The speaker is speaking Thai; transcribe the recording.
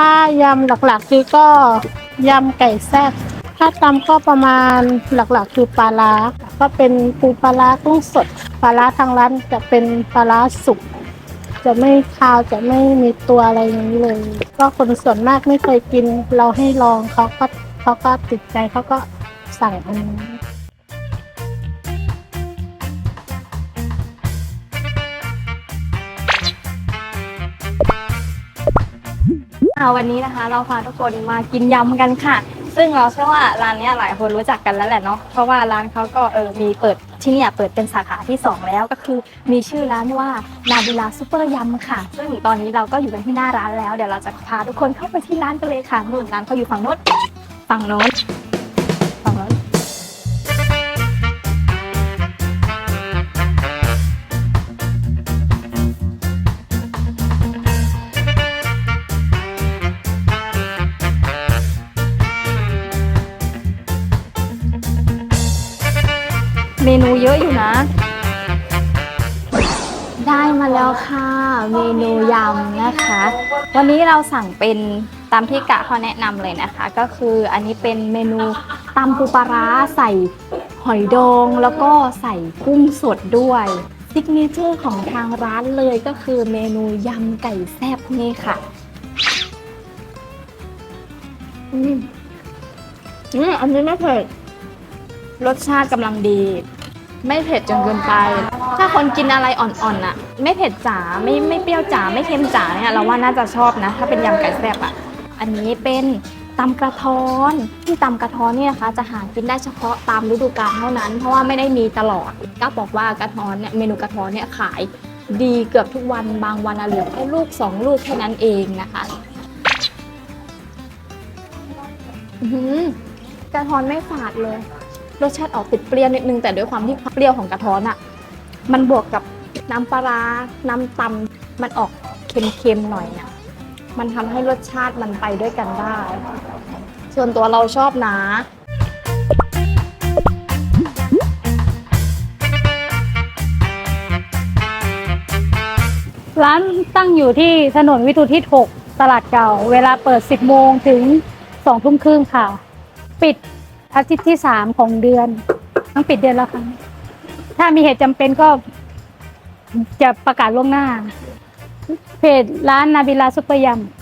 ถ้ายำหลักๆคือก็ยำไก่แซ่บถ้าตำก็ประมาณหลักๆ คือปลาร้าก็เป็นปูปลาร้ากุ้งสดปลาร้าทางร้านจะเป็นปลาร้าสุกจะไม่คาวจะไม่มีตัวอะไรอย่างนี้เลย ก็คนส่วนมากไม่เคยกิน เราให้ลองเขาก็เขาก็ติดใจเขาก็สั่งอันนี้ ค่ะวันนี้นะคะ เราพาทุกคนมากินยำกันค่ะ ซึ่งเราเชื่อว่าร้านเนี้ยหลายคนรู้จักกันแล้วแหละเนาะเพราะว่าร้านเขาก็เออมีเปิดที่เนี่ยเปิดเป็นสาขาที่สองแล้วก็คือมีชื่อร้านว่านาบิลาซูเปอร์ยำค่ะ ซึ่งตอนนี้เราก็อยู่กันที่หน้าร้านแล้วเดี๋ยวเราจะพาทุกคนเข้าไปที่ร้านกันเลยค่ะนู่นร้านเขาอยู่ฝั่งโน้นฝั่งโน้น เมนูเยอะอยู่นะ ได้มาแล้วค่ะ เมนูยำนะคะ วันนี้เราสั่งเป็นตามที่กะเขาแนะนำเลยนะคะ ก็คืออันนี้เป็นเมนูตำปูปลาร้าใส่หอยดองแล้วก็ใส่กุ้งสดด้วยซิกเนเจอร์ของทางร้านเลยก็คือเมนูยำไก่แซ่บนี่ค่ะอืมอืมอันนี้ไม่เผ็ดรสชาติกำลังดี ไม่เผ็ดจนเกินไป ถ้าคนกินอะไรอ่อนๆน่ะ ไม่เผ็ดจ๋าไม่ไม่เปรี้ยวจ๋าไม่เค็มจ๋าเนี่ยเราว่าน่าจะชอบนะ ถ้าเป็นยำไก่แซ่บอะ อันนี้เป็นตำกระท้อนที่ตำกระท้อนเนี่ยนะคะจะหากินได้เฉพาะตามฤดูกาลเท่านั้น เพราะว่าไม่ได้มีตลอดก็บอกว่ากระท้อนเนี่ยเมนูกระท้อนเนี่ยขายดีเกือบทุกวันบางวันเหลือแค่ลูกสองลูกแค่นั้นเองนะคะอือหือกระท้อนไม่ฝาดเลย รสชาติออกติดเปรี้ยวนิดนึงแต่ด้วยความที่เปรี้ยวของกระท้อนอะมันบวกกับน้ำปลาร้าน้ำตำมันออกเค็มๆหน่อยนะมันทำให้รสชาติมันไปด้วยกันได้ ส่วนตัวเราชอบนะร้านตั้งอยู่ที่ถนนวิทูทิศ6ตลาดเก่า เวลาเปิด 10 โมงถึง 2 ทุ่มครึ่งค่ะ ปิด อาทิตย์ที่สามของเดือนต้องปิดเดือนละครั้ง ถ้ามีเหตุจำเป็นก็จะประกาศล่วงหน้า เพจร้านนาบิลาซุปเปอร์ยำ